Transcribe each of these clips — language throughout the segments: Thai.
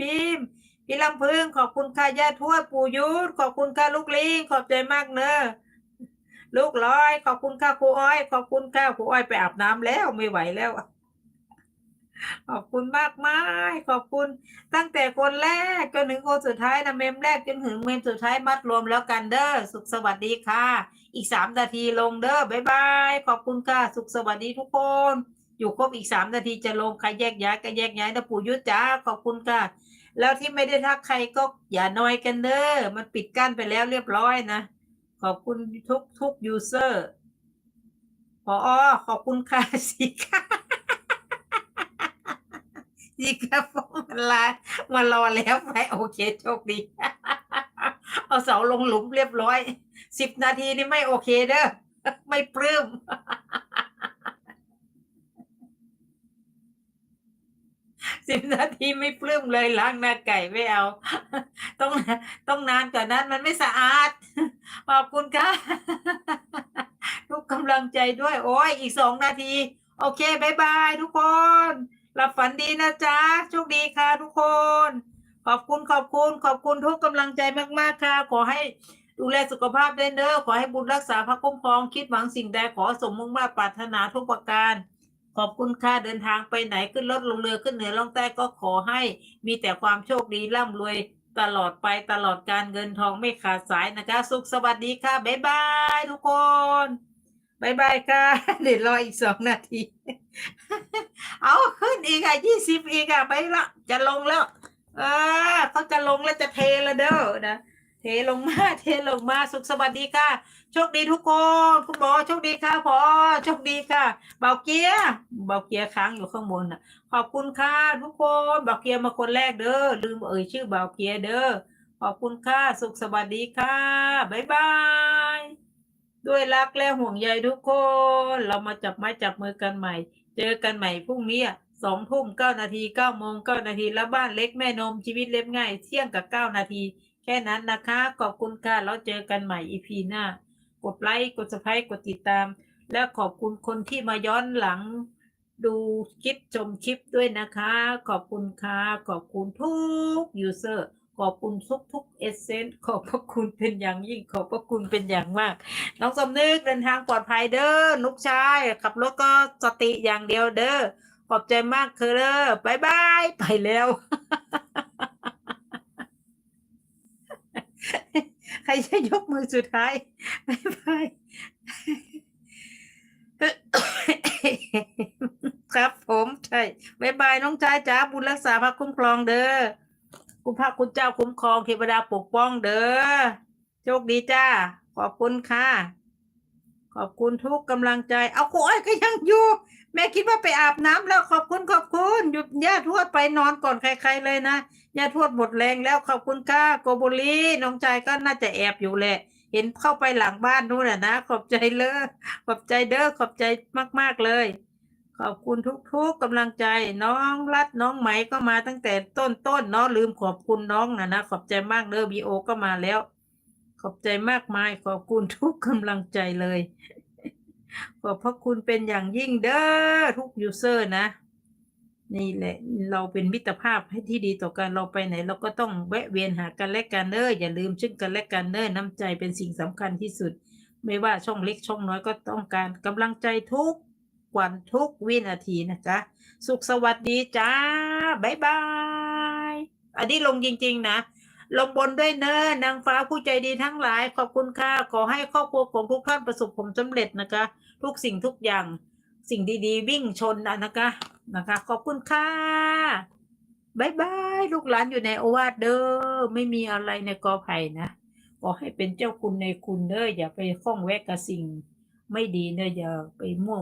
พิมพ์ พี่ลำพึงขอบคุณค่ะย่าทวดปู่ยุทธขอบคุณค่ะลูกลิงขอบใจมากเนอะลูกร้อย ขอบคุณค่ะครูอ้อย ขอบคุณค่ะครูอ้อยไปอาบน้ำแล้วไม่ไหวแล้วขอบคุณมากมายขอบคุณตั้งแต่คนแรกจนถึงคนสุดท้ายนะเมมแรกจนถึงเมมสุดท้ายมัดรวมแล้วกันเด้อสุขสวัสดีค่ะ อีกสามนาทีลงเด้อบ๊ายบาย ขอบคุณค่ะ สุขสวัสดีทุกคน อยู่ครบอีกสามนาทีจะลงใครแยกย้ายก็แยกย้ายนะปู่ยุทธจ้าขอบคุณค่ะแล้วที่ไม่ได้ทักใครก็อย่านอยกันเด้อมันปิดกั้นไปแล้วเรียบร้อยนะ ขอบคุณทุกทุกยูเซอร์พออขอบคุณค่ะสิค่ะสิค่ะมันลามารอแล้วไปโอเคโชคดี เอาเสาลงหลุมเรียบร้อยสิบนาทีนี่ไม่โอเคเด้อไม่ปลื้ม สิบนาทีไม่ปลื้มเลยล้างหน้าไก่ไม่เอา ต้องต้องนานกว่านั้นมันไม่สะอาด ขอบคุณค่ะ ทุกกำลังใจด้วย โอ้ยอีกสองนาที โอเคบายบายทุกคนหลับฝันดีนะจ๊ะโชคดีค่ะทุกคน ขอบคุณขอบคุณขอบคุณทุกกำลังใจมากๆค่ะ ขอให้ดูแลสุขภาพด้วยเนอะขอให้บุญรักษาพระคุ้มครอง คิดหวังสิ่งใดขอสมมุ่งมาปรารถนาทุกประการ ขอบคุณค่ะเดินทางไปไหนขึ้นรถลงเรือขึ้นเหนือล่องใต้ก็ขอให้มีแต่ความโชคดีร่ำรวยตลอดไปตลอดการเงินทองไม่ขาดสายนะคะ สุขสวัสดีค่ะ บ๊ายบายทุกคนบ๊ายบายค่ะ เดี๋ยวรออีกสองนาที เอาขึ้นอีกค่ะยี่สิบอีกค่ะไปละ จะลงแล้ว เออเขาจะลงแล้วจะเทแล้วเด้อนะ เทลงมา เทลงมา สุขสวัสดีค่ะ โชคดีทุกคน คุณหมอโชคดีค่ะพอโชคดีค่ะ เบาเกียร์เบาเกียร์ค้างอยู่ข้างบนน่ะ ขอบคุณค่ะทุกคน เบาเกียร์มาคนแรกเด้อ ลืมเอ่ยชื่อเบาเกียร์เด้อ ขอบคุณค่ะ สุขสวัสดีค่ะ บ๊ายบาย ด้วยรักและห่วงใยทุกคน เรามาจับไม้จับมือกันใหม่ เจอกันใหม่พรุ่งนี้สองทุ่มเก้านาทีเก้าโมงเก้านาทีแล้วบ้านเล็กแม่นมชีวิตเล็บง่ายเที่ยงกับเก้านาที แค่นั้นนะคะ ขอบคุณค่ะ แล้วเจอกันใหม่อีพีหน้า กดไลค์กดสไครต์กดติดตาม และขอบคุณคนที่มาย้อนหลัง ดูคลิปชมคลิปด้วยนะคะ ขอบคุณค่ะ ขอบคุณทุกยูเซอร์ขอบคุณทุกทุกเอเซนต์ขอบพระคุณเป็นอย่างยิ่งขอบพระคุณเป็นอย่างมาก น้องสมนึกเดินทางปลอดภัยเด้อนุกชายขับรถก็สติอย่างเดียวเด้อขอบใจมากคือเด้อบายบาย ไปแล้ว ใค รจะยกมือสุดท้ายบายบายครับผมใช่บายบายน้องชายจ้าบุญรักษาพระคุ้มครองเด้อคุณพระคุณเจ้าคุ้มครองเทวดาปกป้องเด้อโชคดีจ้า ขอบคุณค่ะ ขอบคุณทุกกำลังใจ เอาโอ้ยก็ยังอยู่ แม่คิดว่าไปอาบน้ำแล้วขอบคุณขอบคุณหยุดย่าทวดไปนอนก่อนใคร ๆเลยนะย่าทวดหมดแรงแล้วขอบคุณค่ะโกโบลีน้องชายก็น่าจะแอบอยู่แหละเห็นเข้าไปหลังบ้านนู่นน่ะนะ ขอบใจเลยขอบใจเด้อขอบใจมากๆเลย ขอบคุณทุกๆกำลังใจ น้องรัดน้องไหมก็มาตั้งแต่ต้นๆเนาะลืมขอบคุณน้องนะนะขอบใจมากเด้อบีโอก็มาแล้ว ขอบใจมากมายขอบคุณทุกกำลังใจเลย ขอบพระคุณเป็นอย่างยิ่งเด้อทุกยูเซอร์นะ นี่แหละเราเป็นมิตรภาพให้ที่ดีต่อกันเราไปไหน เราก็ต้องแวะเวียนหากันและกันเด้ออย่าลืมซึ่งกันและกันเด้อน้ำใจเป็นสิ่งสำคัญที่สุด ไม่ว่าช่องเล็กช่องน้อยก็ต้องการกำลังใจทุกวันทุกวินาทีนะจ๊ะ สุขสวัสดีจ้า บ๊ายบาย อันนี้ลงจริง ๆ นะ ลงบนด้วยเนอะนางฟ้าผู้ใจดีทั้งหลาย ขอบคุณค่ะขอให้ครอบครัวของทุกท่านประสบผลสำเร็จนะคะ ทุกสิ่งทุกอย่างสิ่งดีๆ วิ่งชนนะนะคะนะคะ ขอบคุณค่ะบายบายลูกหลานอยู่ในโอวาทเด้อไม่มีอะไรในกอไผ่นะขอให้เป็นเจ้าคุณในคุณเด้ออย่าไปข้องแวะกับสิ่ง ไม่ดีเนออย่าไปมั่ว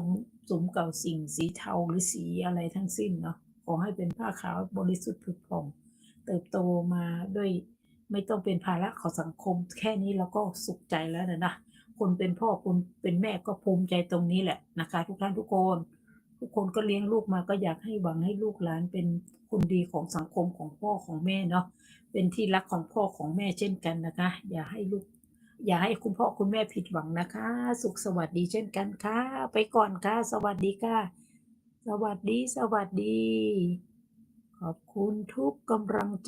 สุมกับสิ่งสีเทาหรือสีอะไรทั้งสิ้นเนาะขอให้เป็นผ้าขาวบริสุทธิ์ผุดผ่องเติบโตมาด้วย ไม่ต้องเป็นภาระของสังคม แค่นี้เราก็สุขใจแล้วนะนะคนเป็นพ่อคนเป็นแม่ก็ภูมิใจตรงนี้แหละนะคะ ทุกท่านทุกคน ทุกคนก็เลี้ยงลูกมาก็อยากให้หวังให้ลูกหลานเป็นคนดีของสังคมของพ่อของแม่เนาะเป็นที่รักของพ่อของแม่เช่นกันนะคะ อย่าให้ลูก อย่าให้คุณพ่อคุณแม่ผิดหวังนะคะ สุขสวัสดีเช่นกันค่ะ ไปก่อนค่ะ สวัสดีค่ะ สวัสดีสวัสดี ขอบคุณทุกกำลังใจ